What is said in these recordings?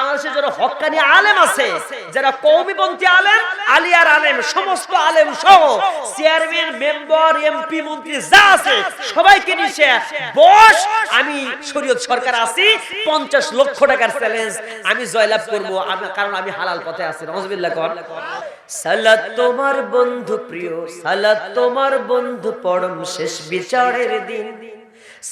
বাংলাদেশে যারা হক্কানি আলেম আছে, যারা কৌমিপন্থী আলেম, আলিয়ার আলেম, সমস্ত আলেম সহ চেয়ারম্যান, মেম্বার, এমপি, মন্ত্রী যা আছে, সবাইকে নিচে বস, আমি শরীয়ত সরকার আছি, পঞ্চাশ লক্ষ টাকার চ্যালেঞ্জ আমি জয়লাভ করব কারণ আমি হালাল পথে আছি নজবিল্লা কর সালাত তোমার বন্ধু প্রিয়, সালাত তোমার বন্ধু পরম শেষ বিচারের দিন।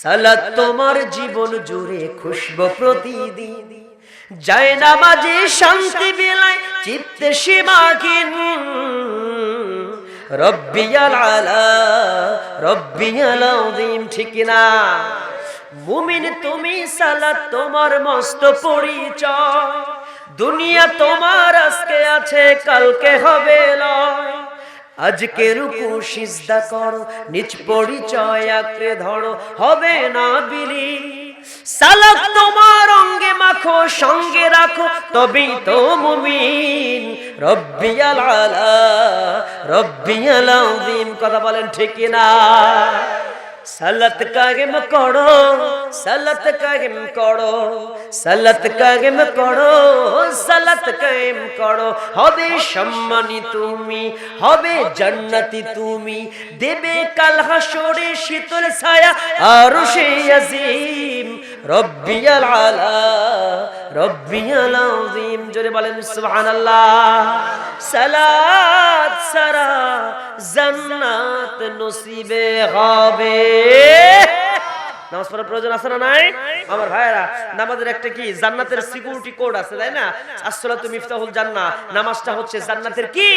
সালাত তোমার জীবন জুড়ে খুশব প্রতিদিন। যায় না মাঝে শান্তি বিলায় চিত্তে সীমাহীন রব্বিয়াল আলা, রব্বিয়াল আযীম, ঠিক না? মুমিন, তুমি সালাত তোমার মস্ত পরিচয়। দুনিয়া তোমার, আজকে আছে, কালকে হবে লয়। আজকে রুকু, সিজদা করো, নিজ পরিচয় আঁকড়ে ধরো, হবে না বিলি সালাত তোমার অঙ্গে মাখো, সঙ্গে রাখো, তবেই তো মুমিন। রব্বিয়াল আলা, রব্বিয়াল আযীম। কথা বলেন ঠিক না? সালাত কায়েম করো, সালাত কায়েম করো, সালাত কায়েম করো, সালাত কায়েম করো। হবে সম্মানী তুমি, হবে জান্নাতি তুমি। দেবে কাল হাসরে শীতল ছায়া, আর সে আজিম। রব্বিয়াল আলা, রব্বিয়াল আযীম। জোরে বলেন, সুবহানাল্লাহ। সালাত সারা জান্নাত নসিবে হবে। নামাজ পড়ার প্রয়োজন আছে না নাই? আমার নামাজের একটা কি? জান্নাতের সিকিউরিটি কোড আছে, তাই না? আসসালাতু মিফতাহুল জান্নাহ। নামাজটা হচ্ছে জান্নাতের কি?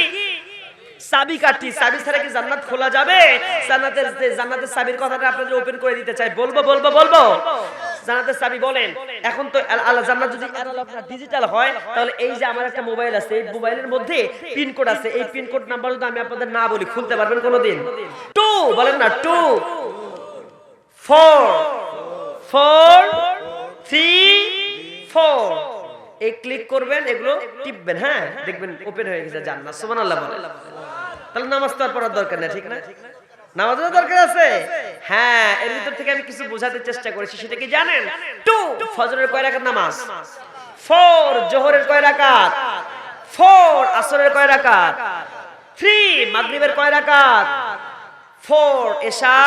চাবি চাবি ছাড়া কি জান্নাত খোলা যাবে? জান্নাতের জান্নাতের কথাটা আপনাদের ওপেন করে দিতে চাই। বলব বলব বলব। জান্নাতের চাবি বলেন। এখন তো আল্লাহ জান্নাত যদি ডিজিটাল হয় তাহলে এই যে আমার একটা মোবাইল আছে এই মোবাইলের মধ্যে পিন কোড আছে। এই পিন কোড নাম্বার যদি আমি আপনাদের না বলি খুলতে পারবেন কোনোদিন? টু বলেন না two four four three four এই ক্লিক করবেন এগুলো টিপবেন হ্যাঁ? দেখবেন ওপেন হয়ে গেছে জান্নাত। সুবহানাল্লাহ বলেন। তাহলে নামাজ তো আর পড়ার দরকার নেই ঠিক না? নামাজের দরকার আছে। হ্যাঁ এর ভিতর থেকে আমি কিছু বোঝাতে চেষ্টা করেছি, সেটা কি জানেন? টু, ফজরের কয় রাকাত নামাজ? ফোর, জোহরের কয় রাকাত? ফোর, আসরের কয় রাকাত? থ্রি, মাগরিবের কয় রাকাত? ফোর, এশা,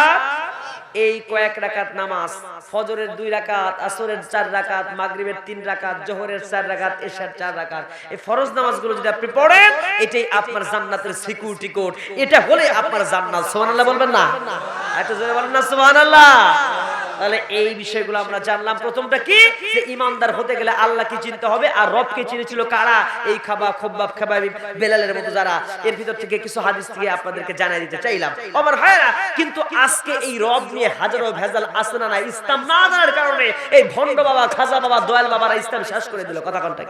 এই কয়েক রাকাত নামাজ। ফজরের দুই রাকাত, আসরের চার রাকাত, মাগরিবের তিন রাকাত, জোহরের চার রাকাত, এশার চার রাকাত। এই ফরজ নামাজগুলো যদি আপনি পড়েন, এটাই আপনার জান্নাতের সিকিউরিটি কোড এটা হলে আপনার জান্নাত। সুবহানাল্লাহ বলবেন না? না তাহলে এই বিষয়গুলো আমরা জানলাম। প্রথমটা কি? যে ইমানদার হতে গেলে আল্লাহ কি চিনতে হবে আর চিনেছিল কারা? এই খাবা বেলালের মতো যারা। এর ভিতর থেকে কিছু হাদিস থেকে আপনাদেরকে জানিয়ে দিতে চাইলাম। আমার ভাইরা কিন্তু আজকে এই রব নিয়ে হাজারো ভেজাল আসে না না ইসলাম না জানার কারণে এই ভণ্ড বাবা, খাজা বাবা, দয়াল বাবারা ইসলাম শেষ করে দিল। কথা কোনটা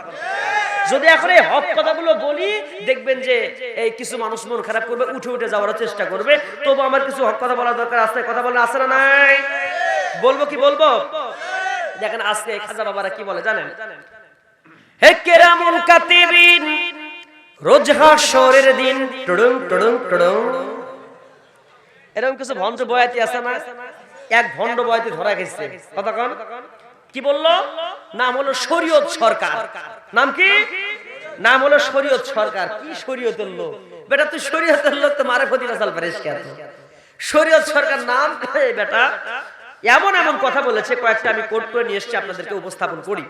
যদি এখন এই হক কথাগুলো বলি, দেখবেন যে এই কিছু মানুষ মন খারাপ করবে, উঠে উঠে যাওয়ার চেষ্টা করবে। তবু আমার কিছু হক কথা বলার দরকার আছে, কথা বলে আসে না নাই? বলব কি বলব? দেখেন আজকে খাজা বাবারা কি বলে জানেন? কি বলল? নাম হলো শরীয়ত সরকার। নাম কি? নাম হলো শরীয়ত সরকার। কি শরীয়তের লোক? বেটা, তুই শরীয়তের লোক তো মারে প্রতি রাসাল পারিস কে এত? শরীয়ত সরকার নাম এই বেটা, এমন এমন কথা বলেছে, কয়েকটা আমি কোট করে নিয়ে এসেছি, আপনাদেরকে উপস্থাপন করি।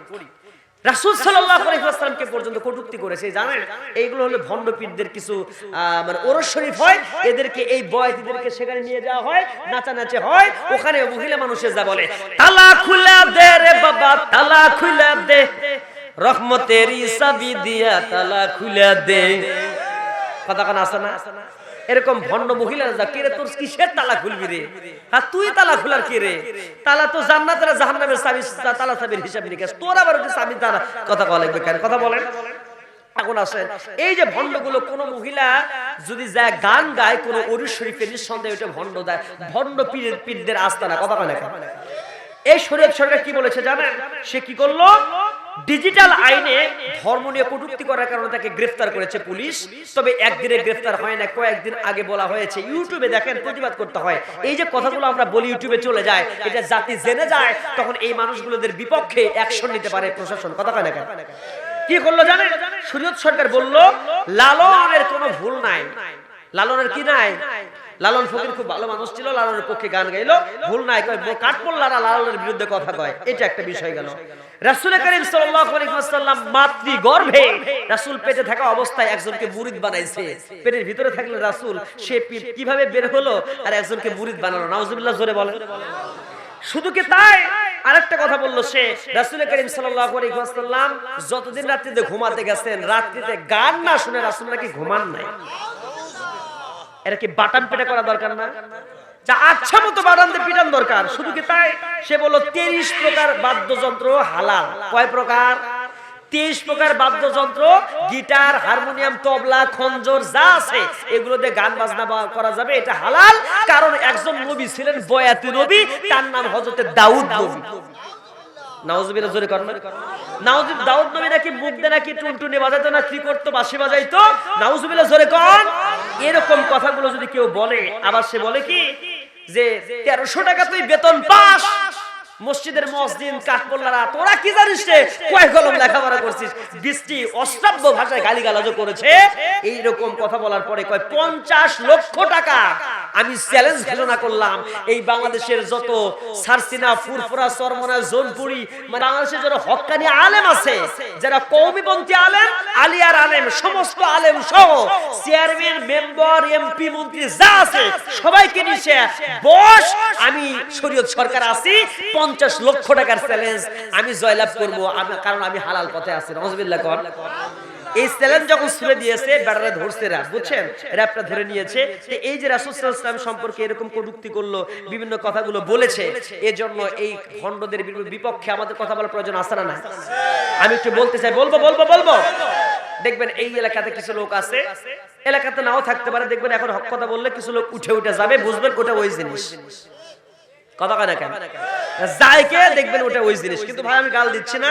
রাসূল ওয়াসাল্লামকে পর্যন্ত কটূক্তি করেছে, জানেন? এইগুলো হলো ভণ্ডপীরদের কিছু মানে ওরস শরীফ হয়, এদেরকে, এই বয়াতিদেরকে সেখানে নিয়ে যাওয়া হয়, নাচানাচি হয়, ওখানে মহিলা মানুষের যা বলে, তালা খুলে দে রে বাবা, তালা খুলে দে। রহমতের দিয়া তালা খুলে দে। কথা না? এরকম ভণ্ড মহিলা কে রে তোর কিসের তালা খুলবি রে? হ্যাঁ তুই তালা খোলার কে রে? তালা তো জাহান্নামের তালা হিসাব তোর আবার তালা? কথা বলে কথা বলেন। এখন আসেন, এই যে ভণ্ডগুলো, কোন মহিলা যদি যা গান গায়, কোন অরুষ শরীফের নিঃসন্দেহে ওটা ভণ্ড দেয়, ভণ্ড পীরের পীরদের আস্তানা, কথা কয় না এই শরীয়ত সরকার কি বলেছে জানেন? সে কি করল? ডিজিটাল আইনে ধর্ম নিয়ে কটূক্তি করার কারণে তাকে গ্রেফতার করেছে পুলিশ। তবে একদিনে গ্রেফতার হয় না, কয়েকদিন আগে বলা হয়েছে। ইউটিউবে দেখেন, প্রতিবাদ করতে হয়। এই যে কথাগুলো আমরা বলি, ইউটিউবে চলে যায়, এটা জাতি জেনে যায়, তখন এই মানুষগুলোদের বিপক্ষে অ্যাকশন নিতে পারে প্রশাসন। কথা কয় না কেন? কি করল জানেন? শরীয়ত সরকার বলল, লালনের কোনো ভুল নাই। লালনের কি নাই? লালন ফকির খুব ভালো মানুষ ছিল, লালনের পক্ষে গান গাইলো। ভুল নাই, কয় লালনের বিরুদ্ধে কথা কয়। এটা একটা বিষয় গেল। রাসূল করিম ওয়াসাল্লাম মাতৃ গর্ভে রাসূল পেটে থাকা অবস্থায় একজনকে মুরিদ বানাইছে। পেটের ভিতরে থাকলে রাসূল, সে কীভাবে বের হলো? আর একজনকে মুরিদ বানালো। জোরে বলেন। শুধু কি তাই? আরেকটা কথা বলল সে। রাসূল করিম আলাইহি যতদিন রাত্রিতে ঘুমাতে গেছেন, রাত্রিতে গান না শুনে রাসুল নাকি ঘুমান নাই। এটা কি বাটাম পেটা করা দরকার না? যা আচ্ছা মতো দিয়ে পিটান দরকার। শুধু কি তাই? সে বলল তেইশ প্রকার বাদ্যযন্ত্র হালাল। কয় প্রকার? তেইশ প্রকার বাদ্যযন্ত্র, গিটার, হারমোনিয়াম, তবলা, খঞ্জর যা আছে গান বাজনা করা যাবে, এটা হালাল। কারণ একজন নবী ছিলেন বয়াতি নবী, তার নাম হজরতে দাউদ নবী। দাউদ নবী নাকি মুখ নাকি টুনটুনি বাজাইতো, না কি করতো, বাঁশি বাজাইতো? নাউজুবিল্লাহ, জোরে কন এরকম কথাগুলো যদি কেউ বলে, আবার সে বলে কি? যে তেরোশো টাকা তুই বেতন পাস। মসজিদের মসজিদ কাঠপোল্লারা তোরা কি জানিস রে? কয় কলম লেখাপড়া করছিস, বৃষ্টি, অশ্রাব্য ভাষায় গালিগালাজও করেছে। এই রকম কথা বলার পরে কয়, পঞ্চাশ লক্ষ টাকা আমি চ্যালেঞ্জ ঘোষণা করলাম। এই বাংলাদেশের যত সারসিনা, ফুরফুরা চরমনা জোনপুরি মানে বাংলাদেশের যারা হক্কানি আলেম আছে, যারা কৌমিপন্থী আলেম, আলিয়ার আলেম, সমস্ত আলেম সহ চেয়ারম্যান মেম্বার এমপি মন্ত্রী যা আছে, সবাইকে নিয়ে বস, আমি শরীয়ত সরকার আছি পঞ্চাশ লক্ষ টাকার চ্যালেঞ্জ আমি জয়লাভ করব। কারণ আমি হালাল পথে আছি নজবিল্লা কর এই চ্যালেঞ্জ যখন ছুড়ে দিয়েছে বেড়ারে ধরছে র্যাব বুঝছেন? র্যাবটা ধরে নিয়েছে। তো এই যে ওয়াসাল্লাম সম্পর্কে এরকম কটূক্তি করল, বিভিন্ন কথাগুলো বলেছে, এজন্য এই খণ্ডদের বিপক্ষে আমাদের কথা বলার প্রয়োজন আছে না আমি একটু বলতে চাই, বলব বলব বলব। দেখবেন এই এলাকাতে কিছু লোক আছে, এলাকাতে নাও থাকতে পারে, দেখবেন এখন হক কথা বললে কিছু লোক উঠে উঠে যাবে, বুঝবেন ওটা ওই জিনিস। কথা কয় না যাইকে দেখবেন ওটা ওই জিনিস। কিন্তু ভাই, আমি গাল দিচ্ছি না।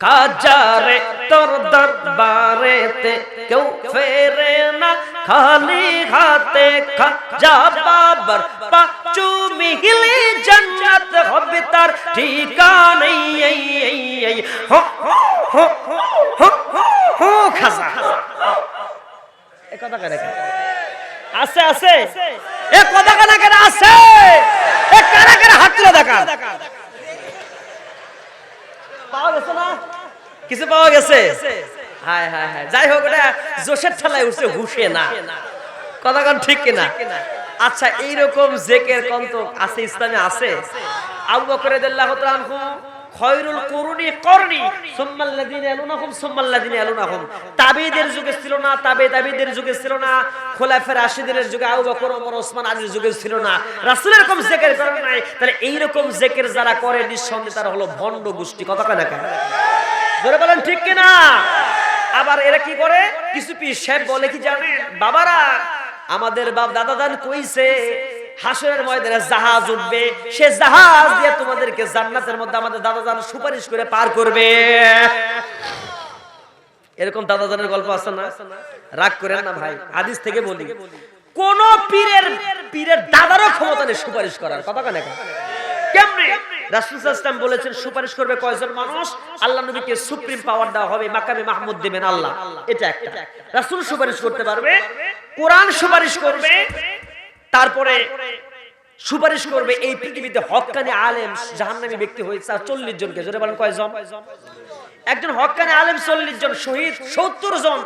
কাজারে, তোর দরবারেতে কেউ ফেরে না। খালি হাতে খাজা বাবার পাচু মিহিলি জান্নাত হবে তার ঠিকানাই। এই এই এই, হো হো হো হো খাজা। এ কথা কেন? আছে আছে। কিছু পাওয়া গেছে? জোশের ঠেলায় উঠছে না। কথা কোন ঠিক কিনা? আচ্ছা এইরকম জেকের কন্ত আছে, ইসলামে আছে? আবু বকর রাদিয়াল্লাহু তাআলা খয়রুল কুরুনি করনি। সুম্মাল্লাযিনা ইয়ালুনাহুম সুম্মাল্লাযিনা ইয়ালুনাহুম। তাবেঈদের যুগে ছিল না, তাবে তাবেঈদের যুগে ছিল না। খোলাফায়ে রাশিদিনের যুগে আবু বকর, ওমর, ওসমান আলীর যুগে ছিল না। রাসূলের এরকম জিকির করে নাই। তাহলে এই রকম জিকির যারা করে, নিঃসন্দেহে তারা হলো ভণ্ড গোষ্ঠী। কথা কয় না কেন? জোরে বলেন, ঠিক কিনা? আবার এরা কি করে? কিছু পীর সাহেব বলে কি জানেন? বাবারা, আমাদের বাপ দাদা দান কইছে হাসরের ময়দানে জাহাজ উঠবে। সে জাহাজ দিয়ে তোমাদেরকে জান্নাতের মধ্যে আমাদের দাদা দান সুপারিশ করে পার করবে। এরকম দাদা দানের গল্প আছে না? রাগ করেন না ভাই, হাদিস থেকে বলি। কোন পীরের পীরের দাদারও ক্ষমতা নেই সুপারিশ করার, কথা কেন? কেমনে? রাসূল সাল্লাল্লাহু আলাইহি ওয়াসাল্লাম বলেছেন, সুপারিশ করবে কয়জন মানুষ? আল্লাহ নবীকে সুপ্রিম পাওয়ার দেওয়া হবে, মাকামে মাহমুদ দেবেন আল্লাহ। এটা একটা। রাসূল সুপারিশ করতে পারবে, কোরআন সুপারিশ করবে তারপরে সুপারিশ করবে এই পৃথিবীতে হক্কানি আলেম জাহান্নামী ব্যক্তি হয়েছে চল্লিশ জনকে। জোরে বলেন কয়জন? একজন হক্কানি আলেম চল্লিশ জন, শহীদ সত্তর জন,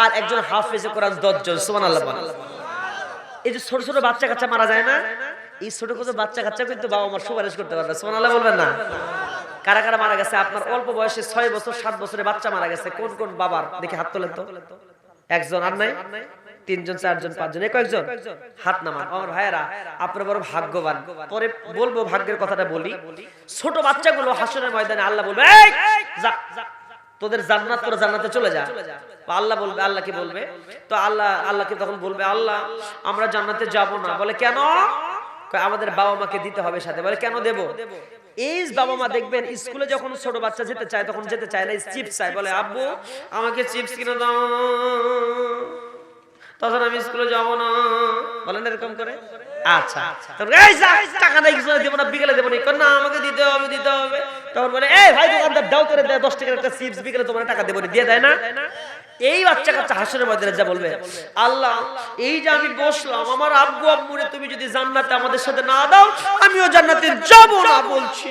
আর একজন হাফেজে কোরআন দশ জন। সুমান আল্লাহ এই যে ছোট ছোট বাচ্চা কাচ্চা মারা যায় না, এই ছোট ছোট বাচ্চা কাচ্চা কিন্তু বাবা মার সুপারিশ করতে পারবে সুমান আল্লাহ বলবেন না? কারা কারা মারা গেছে? আপনার অল্প বয়সে ছয় বছর, সাত বছরের বাচ্চা মারা গেছে। কোন কোন বাবার? দেখে হাত তোলেন তো। একজন আর নাই? তিনজন, চারজন, পাঁচজন এ কয়েকজন। হাত নামান। আমার ভাইয়েরা, আপনারা বড় ভাগ্যবান। পরে বলব, ভাগ্যের কথাটা বলি। ছোট বাচ্চাগুলো হাসনের ময়দানে আল্লাহ বলবে তোদের জান্নাত, তোরা জান্নাতে চলে যা। আল্লাহ বলবে, আল্লাহকে বলবে। তো আল্লাহ, আল্লাহকে তখন বলবে, আল্লাহ, আমরা জান্নাতে যাব না। বলে, কেন? আমাদের বাবা মাকে দিতে হবে সাথে। বলে, কেন দেব? এই বাবা মা দেখবেন, স্কুলে যখন ছোট বাচ্চা যেতে চায়, তখন যেতে চায় না চিপস চায়। বলে, আব্বু, আমাকে চিপস কিনে দাও। তখন আমি স্কুলে যাব না। বলেন এরকম করে? আচ্ছা। তখন এই টাকা নাই কিছু দেবো না বিকেলে দেবো না। না আমাকে দিতে হবে দিতে হবে। তখন বলে এই ভাই দোকানদার দাও করে দেয় দশ টাকার একটা চিপস বিকেলে তোমার টাকা দেবো দিয়ে দেয় না। এই বাচ্চা কাচ্চা হাসনের মধ্যে যা বলবে আল্লাহ এই যে আমি বসলাম আমার আব্বু তুমি যদি জান্নাতে আমাদের সাথে না দাও আমিও জান্নাতে যাব না বলছি।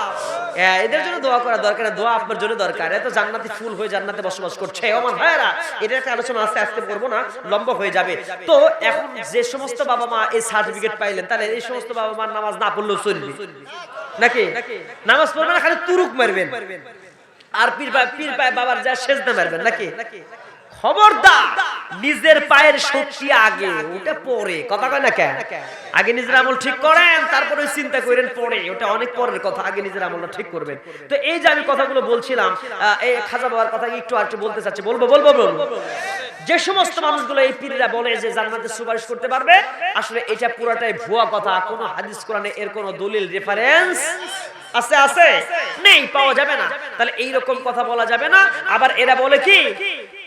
হ্যাঁ, এদের জন্য দোয়া করা দরকার দোয়া আপনার জন্য দরকার। এত জান্নাতি ফুল হয়ে জান্নাতে বসবাস করছে। আমার ভাইয়েরা এটা একটা আলোচনা আস্তে আস্তে করব না লম্বা হয়ে যাবে। তো এখন যে সমস্ত বাবা মা এই সার্টিফিকেট পাইলেন তাহলে এই সমস্ত বাবা মার নামাজ না পড়লেও চলবে। নাকি? নামাজ পড়বেন খালি তুরুক মারবেন। আর পীর পীর বাবার যা সেজদা মারবেন নাকি নাকি? খবরদার, নিজের পায়ের শক্তি আগে, ওটা পরে, কথা কয় না কেন আগে নিজের আমল ঠিক করেন, তারপরে চিন্তা করেন পরে, ওটা অনেক পরের কথা, আগে নিজের আমলটা ঠিক করবেন। তো এই যে আমি কথাগুলো বলছিলাম এই খাজা বাবার কথা একটু আর বলতে চাচ্ছি, বলব বলব বলব। যে সমস্ত মানুষগুলো এই পীররা বলে যে জান্নাতে সুপারিশ করতে পারবে, আসলে এটা পুরাটাই ভুয়া কথা, কোনো হাদিস কোরআনে এর কোনো দলিল রেফারেন্স আছে আছে? নেই, পাওয়া যাবে না। তাহলে এই রকম কথা বলা যাবে না। আবার এরা বলে কি?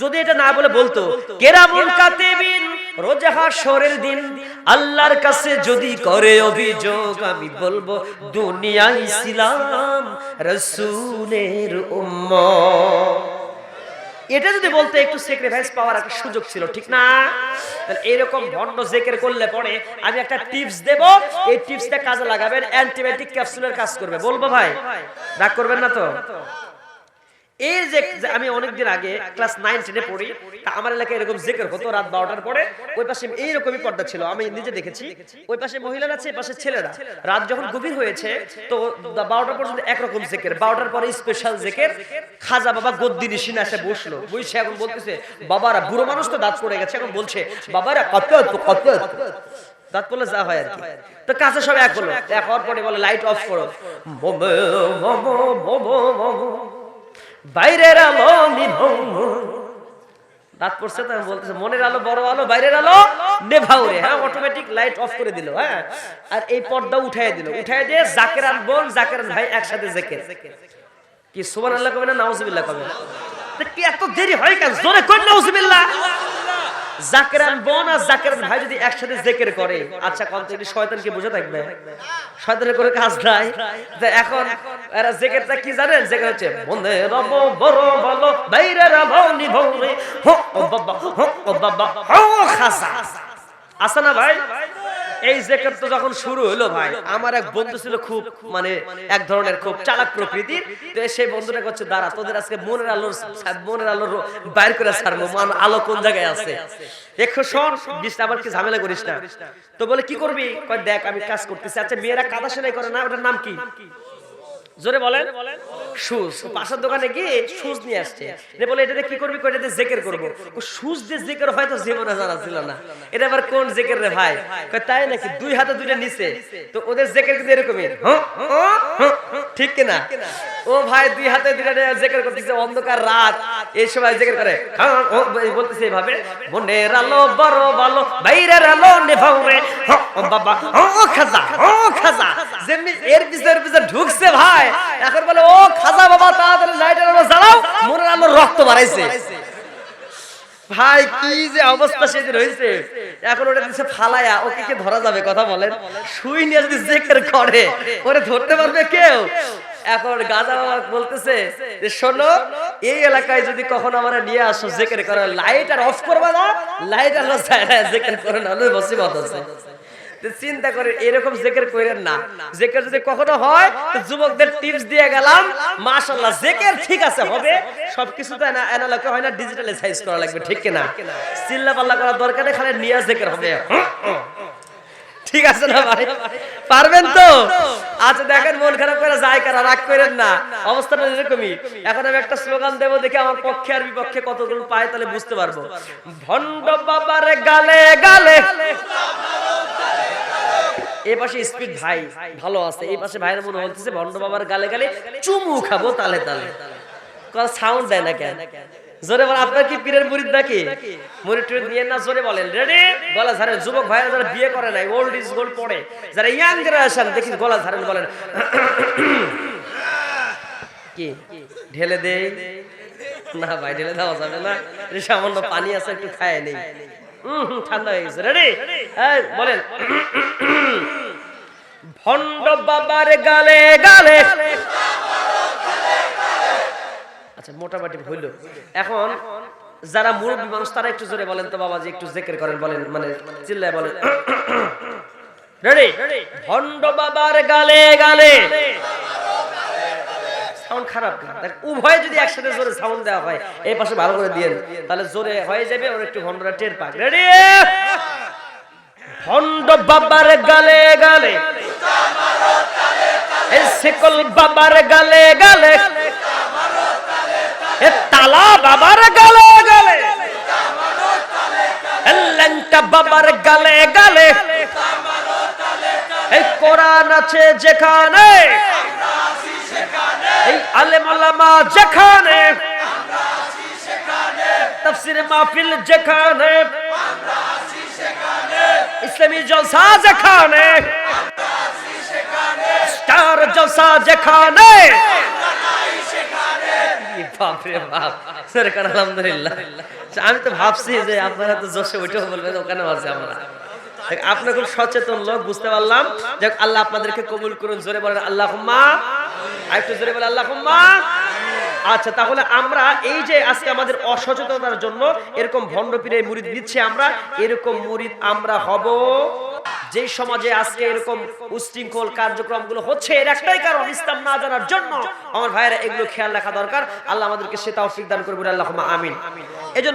যদি এটা না বলে বলতো দিন আল্লাহর কাছে যদি করে অভিযোগ, আমি বলব রাসূলের উম্মত। এটা যদি বলতে একটু স্যাক্রিফাইস পাওয়ার একটা সুযোগ ছিল, ঠিক না? এরকম ভণ্ড জেকের করলে পরে আমি একটা টিপস দেব, এই টিপসটা কাজে লাগাবেন অ্যান্টিবায়োটিক ক্যাপসুলের কাজ করবে। বলব ভাই, রাগ করবেন না তো? এই যে আমি অনেকদিন আগে ক্লাস নাইন, টেনে পড়ি, তা আমার এলাকায় এরকম জেকের হতো রাত বারোটার পরে। ওই পাশে এইরকমই পর্দা ছিল, আমি নিজে দেখেছি। ওই পাশে মহিলারা আছে পাশে ছেলেরা। রাত যখন গভীর হয়েছে, তো বারোটা পর্যন্ত একরকম জেকের, বারোটার পরে স্পেশাল জেকের। খাজা বাবা গদ্দি নিশিনা এসে বসল, বসে এখন বলতেছে, বাবারা, বুড়ো মানুষ তো দাঁত পড়ে গেছে। এখন বলছে, বাবারা কত কত দাঁত পড়লে যা হয় আর কি। তো কাছে সব এক হলো। এক হওয়ার পরে বলে লাইট অফ করো। মোমো মোমো। বাইরের আলো নিভৌম। রাত পড়ছে তো, বলতেছে, মনের আলো, বড় আলো, বাইরের আলো নেভাও রে। হ্যাঁ অটোমেটিক লাইট অফ করে দিল হ্যাঁ। আর এই পর্দা উঠাই দিল। উঠাই দিয়ে জাকের আর বোন, জাকের ভাই একসাথে জেকের। কি সুবান আল্লাহ কবে না নাউজুবিল্লাহ কবে? কি এত দেরি হয় কেন? জোরে কই নাউজুবিল্লাহ? জাকেরান বোন আর জাকেরান ভাই যদি একসাথে জেকের করে। আচ্ছা কোন থেকে শয়তানকে বুঝে থাকবে? শয়তানের করে কাজ নাই। এখন এরা জেকেরটা কি জানেন? জেকের হচ্ছে, মনে রব বড় বলো বাইরে রব নিভরে হো বাবা হো বাবা ভাই? এই জেকের তো যখন শুরু হলো ভাই, আমার এক বন্ধু ছিল খুব মানে এক ধরনের খুব চালাক প্রকৃতির। তো সেই বন্ধুটা করছে দাঁড়া, তোদের আজকে মনের আলোর মনের আলোর বাইর করে ছাড়বো, মান আলো কোন জায়গায় আছে? একশো শোন বিশটা আবার কি ঝামেলা করিস না। তো বলে, কি করবি? দেখ, আমি কাজ করতেছি। আচ্ছা মেয়েরা কাদা সেলাই করে না, ওটার নাম কি? জোরে বলেন। শুজ। পাশের দোকানে গিয়ে শুজ নিয়ে আসছে। বলে এটাতে কি করবি? এটাতে জেকের করব। শুজ দিয়ে জেকের হয়তো জীবনে জানা ছিল না। এটা আবার কোন জেকের রে ভাই? তাই নাকি? দুই হাতে দুইটা নিচে তো ওদের জেকের কিন্তু এরকমই। হ্যাঁ, হ্যাঁ, হ্যাঁ, ঠিক কিনা? ও ভাই দুই হাতে দুইটা জেকের করতেছে। অন্ধকার রাত। এই সময় জেকের করে বলতেছে এইভাবে মনের আলো বড় ভালো বাইরের আলো নেভাও রে। বাবা ও খাজা ও খাজা। ঢুকছে ভাই, এখন বলে, ও খাজা বাবা, তাড়াতাড়ি আলো জ্বালাও আলো রক্ত বাড়াইছে। ভাই, কি যে অবস্থা সেদিন হয়েছে। এখন ওটা দিচ্ছে কে ধরা যাবে কথা বলেন? সুই নিয়ে যদি জেকের করে ওরে ধরতে পারবে কেউ? এখন গাজা বলতেছে যে, শোনো, এই এলাকায় যদি কখনো আমরা নিয়ে আসো জেকের করে লাইট আর অফ করবা না? লাইট আর জেকের করে না বসিমত আছে। চিন্তা করে এরকম জেকের করেন না। জেকের যদি কখনো হয়, তো যুবকদের টিপস দিয়ে গেলাম। মাশাল্লাহ জেকের ঠিক আছে, হবে। সবকিছু তো অ্যানালগে হয় না ডিজিটালে সাইজ করা লাগবে, ঠিক কিনা? চিল্লা পাল্লা করার দরকার খালি নিয়া জেকের হবে। ঠিক আছে না ভাই? পারবেন তো? আচ্ছা দেখেন, মন খারাপ করে যায় কারা, রাগ করেন না। অবস্থাটা এরকমই। এখন আমি একটা স্লোগান দেবো, দেখে আমার পক্ষে আর বিপক্ষে কতগুলো পায়, তাহলে বুঝতে পারব। ভণ্ড বাবার গালে গালে। এ পাশে স্পিড ভাই, ভালো আছে। এই পাশে ভাইয়ের মনে হচ্ছে ভণ্ড বাবার গালে গালে চুমু খাব তালে তালে। সাউন্ড দেয় না কেন? জোরে বল, আপনার কি পীরের মুরিদ নাকি? মুরিদ টুরিদ নিয়ে না, জোরে বলেন। রেডি গলা ঝাড়েন যুবক ভাইরা যারা বিয়ে করে নাই ওল্ড ইজ গোল্ড পড়ে, যারা ইয়াং জেনারেশন দেখি গলা ঝাড়েন বলেন। কি? ঢেলে দে না ভাই, ঢেলে দেওয়া যাবে না। সামান্য পানি আছে, একটু খায় নেই। হুম ঠান্ডা হয়ে গেছে। রেডি বলেন। ভণ্ড বাবার গালে গালে। আচ্ছা মোটামুটি হইল। এখন যারা মুরব্বী মানুষ তারা একটু জোরে বলেন তো বাবাজি একটু জেকের করেন বলেন মানে চিল্লায় বলেন। রেডি ভণ্ড বাবার গালে গালে। সাউন্ড খারাপ উভয় যদি একসাথে জোরে সাউন্ড দেওয়া হয়, এই পাশে ভালো করে দিয়ে তাহলে জোরে হয়ে যাবে, ওর একটু ভণ্ডরা টের পাক। রেডি ভণ্ড বাবার গালে গালে, এই শিকল বাবার গালে গালে, এ তালা বাবার গালে গালে, এ বাবার গালে গালে, এই কোরআন আছে যেখানে আলেম যেখানে মাহফিল যেখানে ইসলামী জলসা যেখানে স্টার জলসা যেখানে। আলহামদুলিল্লাহ। আমি তো ভাবছি যে আপনারা তো জোশে উঠেও বলবেন ওখানে আছে আমরা। দেখ, আপনি খুব সচেতন লোক বুঝতে পারলাম। যে আল্লাহ আপনাদেরকে কবুল করুন জোরে বলেন আল্লাহ আরেকটু জোরে বলেন আল্লাহ আচ্ছা তাহলে আমরা এই যে আজকে আমাদের অসচেতনতার জন্য এরকম ভণ্ড পীরের মুরিদ দিচ্ছে আমরা এরকম মুরিদ আমরা হব যে সমাজে আজকে এরকম উশৃঙ্খল কার্যক্রমগুলো হচ্ছে এর একটাই কারণ ইসলাম না জানার জন্য। আমার ভাইয়েরা এগুলো খেয়াল রাখা দরকার। আল্লাহ আমাদেরকে সে তৌফিক দান করবে আল্লাহ আমিন।